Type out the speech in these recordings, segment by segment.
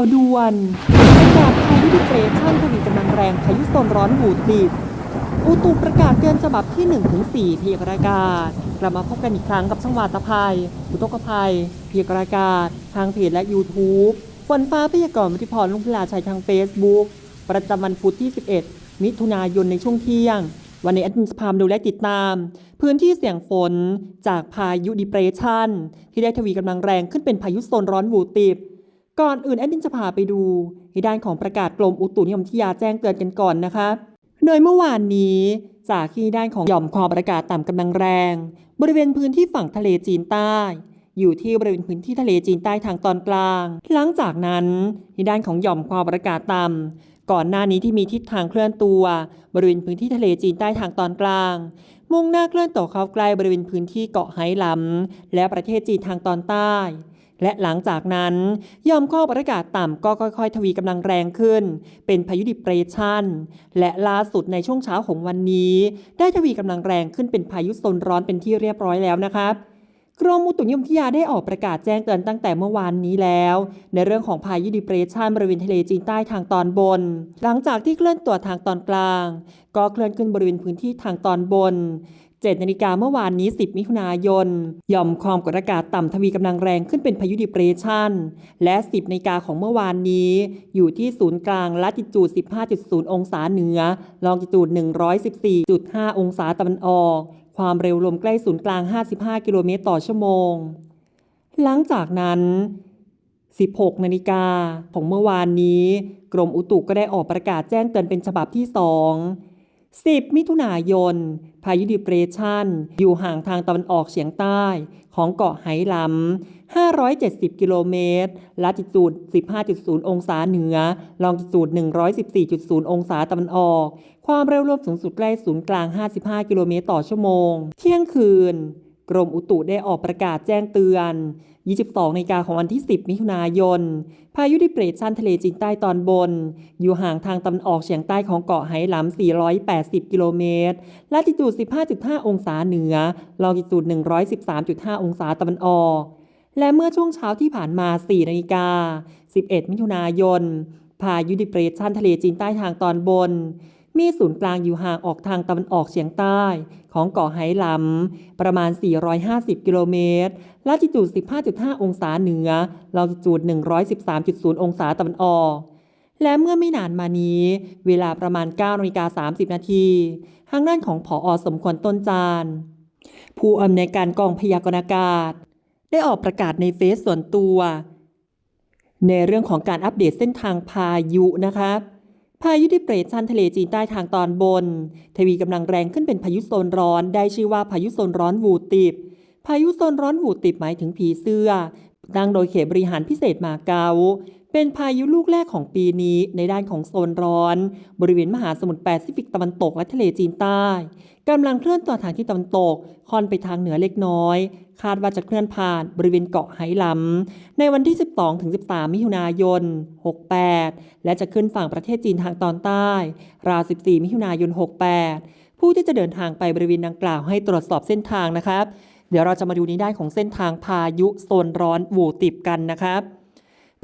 าวด่วนประกาศพายุดิเปรชั่นทวีกำลังแรงพายุโซนร้อนบูติดอุตุประกาศเตือนฉบับที่1ถึง4พยากรณ์อากาศกลับมาพบกันอีกครั้งกับช่องวาตภัยอุทกภัยพยากรณ์อากาศ ทางเพจและ YouTube ฝนฟ้าพยากรณ์วิทยพรลุงพิลาชัยทาง Facebook ประจำวันพุธที่ 11 มิถุนายนในช่วงเที่ยง วันนี้แอดมินจะพามดูและติดตาม พื้นที่เสี่ยงฝนจากพายุดิเปรชันที่ได้ทวีกำลังแรงขึ้นเป็นพายุโซนร้อนวูติบ ก่อนอื่นแอดมินจะพาไปดูในด้านของประกาศกรมอุตุนิยมวิทยาแจ้งเตือนกันก่อนนะคะ โดยเมื่อวานนี้จากที่ด้านของหย่อมความกดอากาศต่ำกำลังแรง บริเวณพื้นที่ฝั่งทะเลจีนใต้ อยู่ที่บริเวณพื้นที่ทะเลจีนใต้ทางตอนกลาง หลังจากนั้นในด้านของหย่อมความกดอากาศต่ำก่อนหน้านี้ที่มีทิศทางเคลื่อนตัว บริเวณพื้นที่ทะเลจีนใต้ทางตอนกลาง มุ่งหน้าเคลื่อนต่อเข้าใกล้บริเวณพื้นที่เกาะไหหลำและประเทศจีนทางตอนใต้ และหลังจากนั้นยอมข้อประกาศต่ำก็ค่อยๆ ทวีกำลังแรงขึ้น เป็นพายุดิเปรชันและล่าสุดในช่วงเช้าของวันนี้ ได้ทวีกำลังแรงขึ้นเป็นพายุโซนร้อนเป็นที่เรียบร้อยแล้วนะครับกรมอุตุนิยมวิทยาได้ออกประกาศแจ้งเตือนตั้งแต่เมื่อวานนี้แล้ว ในเรื่องของพายุดิเปรชันบริเวณทะเลจีนใต้ทางตอนบน หลังจากที่เคลื่อนตัวทางตอนกลาง ก็เคลื่อนขึ้นบริเวณพื้นที่ทางตอนบน 7นาฬิกาเมื่อวานนี้ 10 มิถุนายนหย่อมความกดอากาศต่ำทวีกำลังแรงขึ้นเป็นพายุดิเปรชันและ 10นาฬิกาของเมื่อวานนี้ อยู่ที่ศูนย์กลางลัติจูด 15.0 องศาเหนือ ลองจิจูด 114.5 องศาตะวันออก ความเร็วลมใกล้ศูนย์กลาง 55 กิโลเมตรต่อชั่วโมง หลังจากนั้น 16 นาฬิกาของเมื่อวานนี้ กรมอุตุก็ได้ออกประกาศแจ้งเตือนเป็นฉบับที่ 2 10 มิถุนายน พายุดิเปรชันอยู่ห่างทางตะวันออกเฉียงใต้ของเกาะไหหลำ 570 กิโลเมตรละติจูด 15.0 องศาเหนือ ลองจิจูด 114.0 องศาตะวันออก ความเร็วลมสูงสุดใกล้ศูนย์กลาง 55 กิโลเมตรต่อชั่วโมง เที่ยงคืน กรมอุตุได้ออกประกาศแจ้งเตือน 22นาฬิกาของวันที่ 10 มิถุนายน พายุดิเปรชันทะเลจีนใต้ตอนบน อยู่ห่างทางตะวันออกเฉียงใต้ของเกาะไหหลำ 480 กิโลเมตร ลาติจูด 15.5 องศาเหนือ ลองจิจูด 113.5 องศาตะวันออก และเมื่อช่วงเช้าที่ผ่านมา 4 นาฬิกา 11 มิถุนายน พายุดิเปรชันทะเลจีนใต้ทางตอนบน มีศูนย์กลางอยู่ห่างออกทางตะวันออกเฉียงใต้ ของเกาะไหหลำ ประมาณ 450 กิโลเมตร ลาติจูด 15.5 องศาเหนือ ลองจิจูด 113.0 องศาตะวันออก และเมื่อไม่นานมานี้ เวลาประมาณ9นาฬิกา30 นาทีทางด้านของผออสมควรต้นจาน ผู้อำนวยการกองพยากรณ์อากาศ ได้ออกประกาศในเฟซส่วนตัว ในเรื่องของการอัปเดตเส้นทางพายุนะครับ พายุดิเปรชันทะเลจีนใต้ทางตอนบน ทวีกำลังแรงขึ้นเป็นพายุโซนร้อน ได้ชื่อว่าพายุโซนร้อนวูติบ พายุโซนร้อนวูติบหมายถึงผีเสื้อตั้งโดยเขตบริหารพิเศษมาเก๊า เป็นพายุลูกแรกของปีนี้ในด้านของโซนร้อน บริเวณมหาสมุทรแปซิฟิกตะวันตกและทะเลจีนใต้กำลังเคลื่อนตัวทางที่ตะวันตกค่อนไปทางเหนือเล็กน้อย คาดว่าจะเคลื่อนผ่านบริเวณเกาะไหหลำในวันที่ 12ถึง13 มิถุนายน 68 และจะขึ้นฝั่งประเทศจีนทางตอนใต้ ราว 14 มิถุนายน 68 ผู้ที่จะเดินทางไปบริเวณดังกล่าวให้ตรวจสอบเส้นทางนะครับ เดี๋ยวเราจะมาดูในด้านของเส้นทางพายุโซนร้อนวูติบกันนะครับ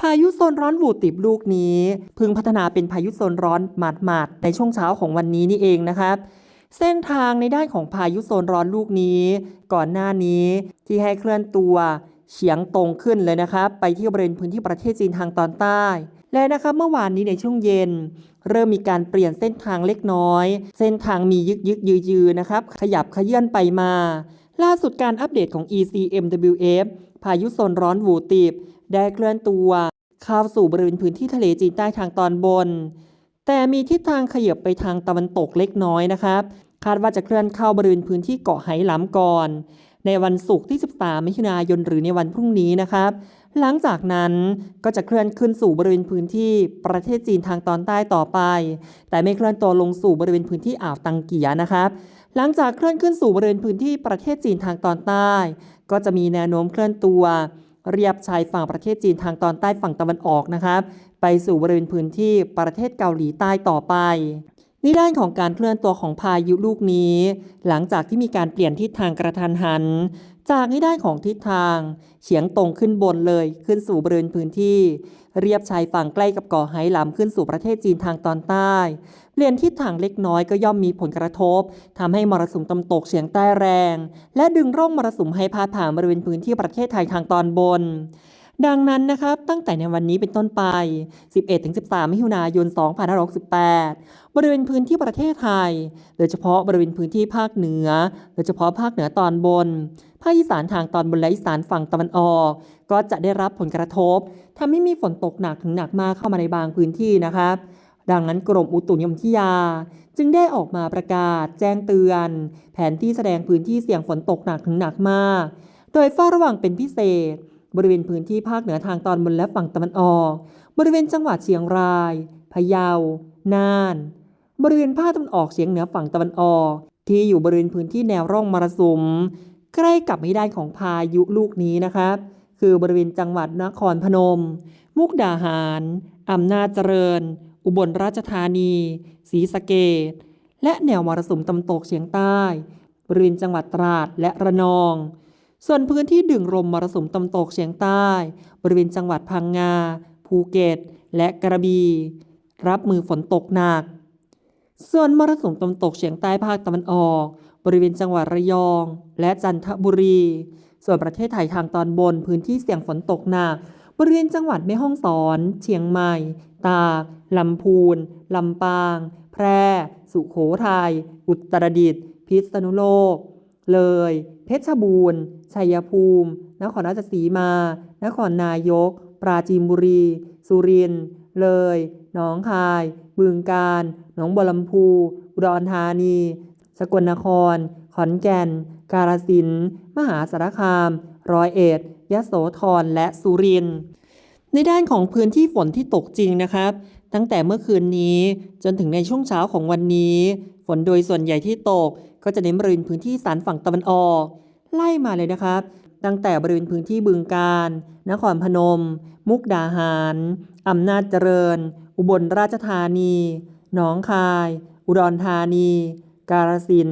พายุโซนร้อนวูติบลูกนี้พิ่งพัฒนาเป็นพายุโซนร้อนหมาดๆในช่วงเช้าของวันนี้นี่เองนะครับเส้นทางในด้านของพายุโซนร้อนลูกนี้ ก่อนหน้านี้ที่ให้เคลื่อนตัวเฉียงตรงขึ้นเลยนะครับไปที่บริเวณพื้นที่ประเทศจีนทางตอนใต้ และนะครับเมื่อวานนี้ในช่วงเย็น เริ่มมีการเปลี่ยนเส้นทางเล็กน้อย เส้นทางมียึกยึกยืยืนะครับขยับขยื่นไปมา ล่าสุดการอัปเดตของ ECMWF พายุโซนร้อนวูติบ ได้เคลื่อนตัวเข้าสู่บริเวณพื้นที่ทะเลจีนใต้ทางตอนบน แต่มีทิศทางขยับไปทางตะวันตกเล็กน้อยนะครับ คาดว่าจะเคลื่อนเข้าบริเวณพื้นที่เกาะไหหลำก่อน ในวันศุกร์ที่ 13 มิถุนายนหรือในวันพรุ่งนี้นะครับ หลังจากนั้นก็จะเคลื่อนขึ้นสู่บริเวณพื้นที่ประเทศจีนทางตอนใต้ต่อไป แต่ไม่เคลื่อนตัวลงสู่บริเวณพื้นที่อ่าวตังเกียนะครับหลังจากเคลื่อนขึ้นสู่บริเวณพื้นที่ประเทศจีนทางตอนใต้ ก็จะมีแนวโน้มเคลื่อนตัว เรียบชายฝั่งประเทศจีนทางตอนใต้ฝั่งตะวันออกนะครับ ไปสู่บริเวณพื้นที่ประเทศเกาหลีใต้ต่อไปในด้านของการเคลื่อนตัวของพายุลูกนี้ หลังจากที่มีการเปลี่ยนทิศทางกระทันหัน จากนี้ด้านของทิศทาง เฉียงตรงขึ้นบนเลยขึ้นสู่บริเวณพื้นที่ เรียบชายฝั่งใกล้กับเกาะไหหลำขึ้นสู่ประเทศจีนทางตอนใต้เปลี่ยนทิศทางเล็กน้อยก็ย่อมมีผลกระทบทำให้มรสุมตะวันตกเฉียงใต้แรง และดึงร่องมรสุมให้พาดผ่านบริเวณพื้นที่ประเทศไทยทางตอนบนดังนั้นนะครับตั้งแต่ในวันนี้เป็นต้นไป 11-13 มิถุนายน 2568 บริเวณพื้นที่ประเทศไทย โดยเฉพาะบริเวณพื้นที่ภาคเหนือ โดยเฉพาะภาคเหนือตอนบนาคอีสานทางตอนบนและอีสานฝั่งตะวันออก ก็จะได้รับผลกระทบทำให้มีฝนตกหนักถึงหนักมากเข้ามาในบางพื้นที่นะครับ ดังนั้นกรมอุตุนิยมวิทยา จึงได้ออกมาประกาศ แจ้งเตือน แผนที่แสดงพื้นที่เสี่ยงฝนตกหนักถึงหนักมาก โดยเฝ้าระวังเป็นพิเศษ บริเวณพื้นที่ภาคเหนือทางตอนบนและฝั่งตะวันออก บริเวณจังหวัดเชียงราย พะเยา น่าน บริเวณภาคตะวันออกเฉียงเหนือฝั่งตะวันออกที่อยู่บริเวณพื้นที่แนวร่องมรสุม ใกล้กับไม่ด้านของพายุลูกนี้นะครับคือบริเวณจังหวัดนครพนม มุกดาหาร อำนาจเจริญ อุบลราชธานี ศรีสะเกษและแนวมรสุมตะวันตกเฉียงใต้ บริเวณจังหวัดตราดและระนอง ส่วนพื้นที่ดึงลมมรสุมตะวันตกเฉียงใต้ บริเวณจังหวัดพังงา ภูเก็ต และกระบี่ รับมือฝนตกหนัก ส่วนมรสุมตะวันตกเฉียงใต้ภาคตะวันออก บริเวณจังหวัดระยอง และจันทบุรี ส่วนประเทศไทยทางตอนบนพื้นที่เสี่ยงฝนตกหนักบริเวณจังหวัดแม่ฮ่องสอน เชียงใหม่ ตากลำพูน ลำปาง แพร่ สุโขทัย อุตรดิตถ์ พิษณุโลก เลย เพชรบูรณ์ ชัยภูมิ นครราชสีมา นครนายก ปราจีนบุรี สุรินทร์ เลย หนองคาย บึงกาฬ หนองบัวลำพู อุดรธานี สกลนคร ขอนแก่น กาฬสินธุ์มหาสารคาม ร้อยเอ็ด ยะโสธร และสุรินทร์ ในด้านของพื้นที่ฝนที่ตกจริงนะครับ ตั้งแต่เมื่อคืนนี้จนถึงในช่วงเช้าของวันนี้ ฝนโดยส่วนใหญ่ที่ตก ก็จะเน้นบริเวณพื้นที่สารฝั่งตะวันออก ไล่มาเลยนะครับ ตั้งแต่บริเวณพื้นที่บึงกาฬนครพนม มุกดาหาร อำนาจเจริญ อุบลราชธานี หนองคาย อุดรธานี กาฬสิน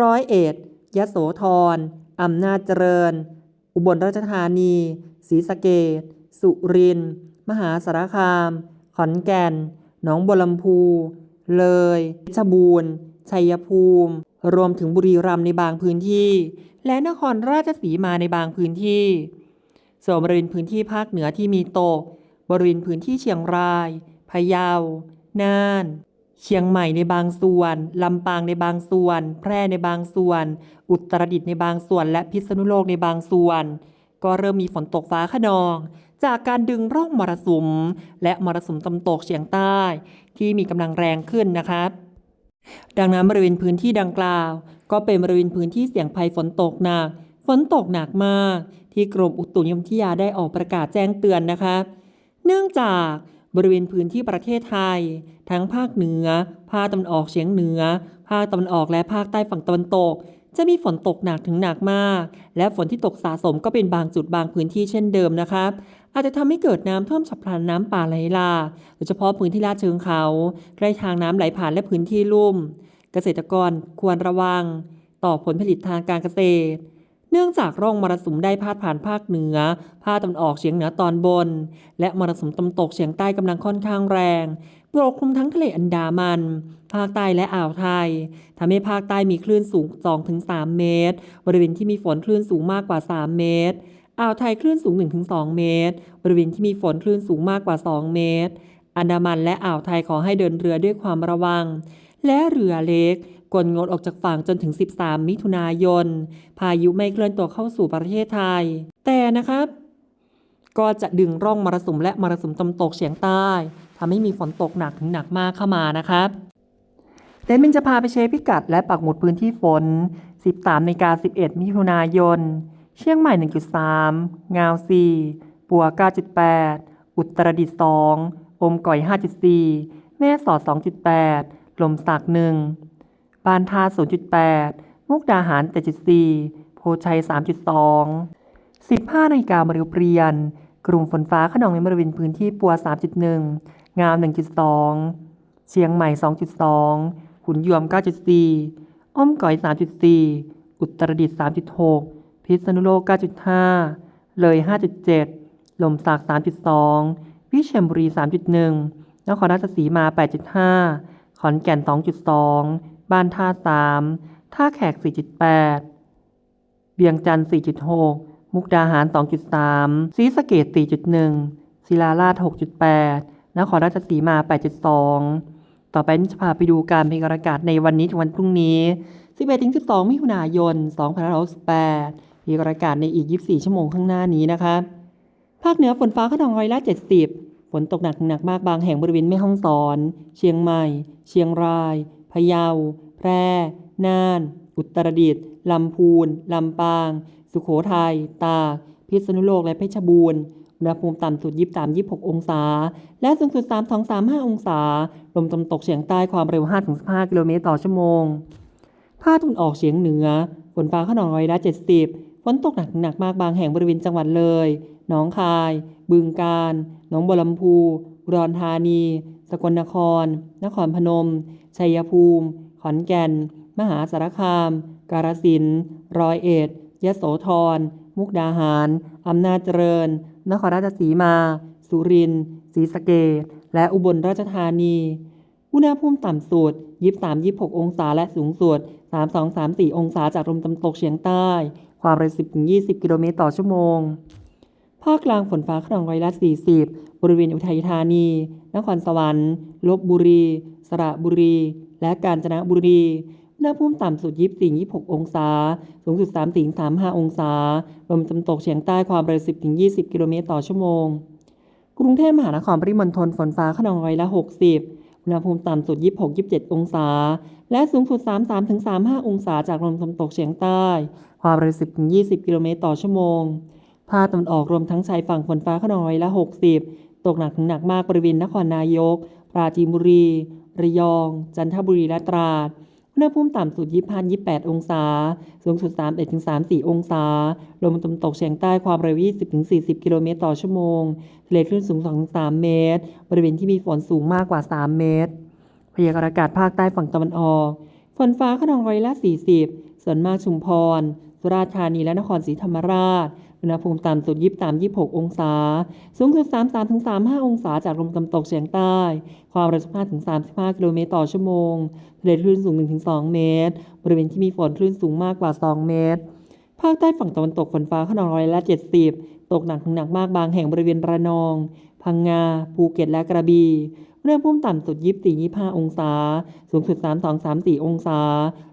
ร้อยเอ็ดยโสธรอำนาจเจริญ อุบลราชธานีศรีสะเกษสุรินทร์มหาสารคาม ขอนแก่น หนองบัวลำพู เลยชบูรณ์ ชัยภูมิ รวมถึงบุรีรัมย์ในบางพื้นที่ และนครราชสีมาในบางพื้นที่ ส่วนบริเวณพื้นที่ภาคเหนือที่มีตก บริเวณพื้นที่เชียงราย พะเยา น่าน เชียงใหม่ในบางส่วน ลำปางในบางส่วน แพร่ในบางส่วน อุตรดิตถ์ในบางส่วน และพิษณุโลกในบางส่วน ก็เริ่มมีฝนตกฟ้าขนอง จากการดึงร่องมรสุม และมรสุมตะวันตกเฉียงใต้ ที่มีกำลังแรงขึ้นนะครับดังนั้นบริเวณพื้นที่ดังกล่าว ก็เป็นบริเวณพื้นที่เสี่ยงภัยฝนตกหนัก ฝนตกหนักมาก ที่กรมอุตุนิยมวิทยาได้ออกประกาศแจ้งเตือนนะครับเนื่องจาก บริเวณพื้นที่ประเทศไทย ทั้งภาคเหนือ ภาคตะวันออกเฉียงเหนือ ภาคตะวันออกและภาคใต้ฝั่งตะวันตก จะมีฝนตกหนักถึงหนักมาก และฝนที่ตกสะสมก็เป็นบางจุดบางพื้นที่เช่นเดิมนะครับอาจจะทำให้เกิดน้ำท่วมฉับพลันน้ำป่าไหลหลากโดยเฉพาะพื้นที่ลาดเชิงเขา ใกล้ทางน้ำไหลผ่านและพื้นที่ลุ่ม เกษตรกรควรระวัง ต่อผลผลิตทางการเกษตร เนื่องจากร่องมรสุมได้พาดผ่านภาคเหนือ ภาคตะวันออกเฉียงเหนือตอนบน และมรสุมตะวันตกเฉียงใต้กำลังค่อนข้างแรงปกคลุมทั้งทะเลอันดามัน ภาคใต้และอ่าวไทยทำให้ภาคใต้มีคลื่นสูง 2-3 เมตร บริเวณที่มีฝนคลื่นสูงมากกว่า 3 เมตร อ่าวไทยคลื่นสูง 1-2 เมตร บริเวณที่มีฝนคลื่นสูงมากกว่า 2 เมตร อันดามันและอ่าวไทยขอให้เดินเรือด้วยความระวัง และเรือเล็ก กดงดออกจากฝั่งจนถึง 13 มิถุนายน พายุไม่เคลื่อนตัวเข้าสู่ประเทศไทย แต่นะครับ ก็จะดึงร่องมรสุมและมรสุมตะวันตกเฉียงใต้ทำให้มีฝนตกหนักถึงหนักมากเข้ามานะครับเดมินจะพาไปเช็คพิกัดและปักหมุดพื้นที่ฝน 13นาฬิกา11 มิถุนายน เชียงใหม่ 1.3 งาว 4 ปัว 9.8 อุตรดิตถ์ 2 อมก่อย 5.4 แม่สอด 2.8 ลมสัก 1 บานทา 0.8 มุกดาหาร 7.4 โพชัย 3.2 15นาฬิกามาริวเปรียน กลุ่มฝนฟ้าขนองในบริเวณพื้นที่ปัว 3.1 งาม 1.2 เชียงใหม่ 2.2 ขุนยวม 9.4 อ้อมก่อย 3.4 อุตรดิตถ์ 3.6 พิษณุโลก 9.5 เลย 5.7 ลมสัก 3.2 วิเชียรบุรี 3.1 นครราชสีมา 8.5 ขอนแก่น 2.2 บ้านท่า3ท่าแขก 4.8เวียงจันทร์ 4.6 มุกดาหาร 2.3 ศรีสะเกษ4.1 ศิลาราช6.8 นครราชสีมา 8.2 ต่อไปนี้จะพาไปดูการพยารณ์อากาศในวันนี้ถึงวันพรุ่งนี้ 11-12 มิถุนายน 2568พยากรอากาศในอีก 24 ชั่วโมงข้างหน้านี้นะคะ ภาคเหนือฝนฟ้าขนองร้อยละ 70 ฝนตกหนักหนักมากบางแห่งบริเวณแม่ฮ่องสอน เชียงใหม่ เชียงราย พะเยา แพร่ น่าน อุตรดิตถ์ลำพูน ลำปาง สุโขทัย ตาก พิษณุโลก และเพชรบูรณ์ อุณหภูมิต่ำสุด 23-26 องศา และสูงสุด 32-35 องศา ลมตะวันตกเฉียงใต้ความเร็ว 5-15 กิโลเมตรต่อชั่วโมง ภาคตะวันออกเฉียงเหนือ ฝนฟ้าขนองร้อยละ 70 ฝนตกหนักหนักมากบางแห่งบริเวณจังหวัดเลย หนองคาย บึงกาฬหนองบัวลำพูอุดรธานี สกลนคร นครพนม ชัยภูมิ ขอนแก่น มหาสารคาม กาฬสินธุ์ร้อยเอ็ดยโสธร มุกดาหาร อำนาจเจริญ นครราชสีมา สุรินทร์ศรีสะเกษและอุบลราชธานี อุณหภูมิต่ำสุด 23-26 องศาและสูงสุด 32-34 องศาจากลมตะวันตกเฉียงใต้ ความเร็ว 10-20 กิโลเมตรต่อชั่วโมง คกลางฝนฟ้าขนองร้อยละ40 บริเวณอุทัยธานี นครสวรรค์ลบบุรี สระบุรี และกาญจนบุรีอุณหภูมิต่ำสุด 24-26 องศา สูงสุด30-35 องศา ลมตะวันตกเฉียงใต้ความเร็ว 10-20 กิโลเมตรต่อชั่วโมง กรุงเทพมหานครปริมณฑลฝนฟ้าขนองร้อยละ 60 อุณหภูมิต่ำสุด 26-27 องศา และสูงสุด 33-35 องศาจากลมตะวันตกเฉียงใต้ ความเร็ว 10-20 กิโลเมตรต่อชั่วโมง ภาคตะวันออกรวมทั้งชายฝั่งฝนฟ้าขนองร้อยละ 60 ตกหนักถึงหนักมากบริเวณนครนายก ปราจีนบุรี ระยอง จันทบุรีและตราดอุณหภูมิต่ำสุด 25-28 องศา สูงสุด 31-34 องศา ลมตะวันตกเฉียงใต้ความเร็ว 20-40 กิโลเมตรต่อชั่วโมง ทะเลคลื่นสูง 2-3 เมตร บริเวณที่มีฝนสูงมากกว่า 3 เมตร พยากรณ์อากาศภาคใต้ฝั่งตะวันออก ฝนฟ้าขนองร้อยละ 40 ส่วนมากชุมพร สุราษฎร์ธานีและนครศรีธรรมราช อุณหภูมิต่ำสุด 23-26 องศา สูงสุด 33-35 องศาจากลมตะวันตกเฉียงใต้ ความเร็ว15-35 กิโลเมตรต่อชั่วโมงทะเลคลื่นสูง 1-2 เมตร บริเวณที่มีฝนคลื่นสูงมากกว่า 2 เมตร ภาคใต้ฝั่งตะวันตกฝนฟ้าขนองร้อยละ 70 ตกหนักถึงหนักมากบางแห่งบริเวณระนอง พังงา ภูเก็ตและกระบี่ อุณหภูมิต่ำสุด24-25องศา สูงสุด 32-34 องศา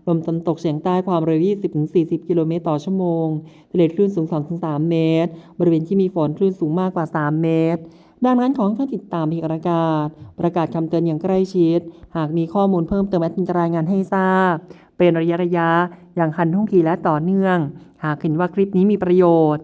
ลมตะวันตกเฉียงใต้ความเร็ว 20-40 กิโลเมตรต่อชั่วโมงทะเลคลื่นสูง 2-3 เมตร บริเวณที่มีฝนคลื่นสูงมากกว่า 3 เมตร ดังนั้นขอให้ท่านติดตามพยากรากาศ ประกาศคำเตือนอย่างใกล้ชิด หากมีข้อมูลเพิ่มเติมแอดมินจะรายงานให้ทราบ เป็นระยะระยะๆอย่างทันท่วงทีและต่อเนื่อง หากเห็นว่าคลิปนี้มีประโยชน์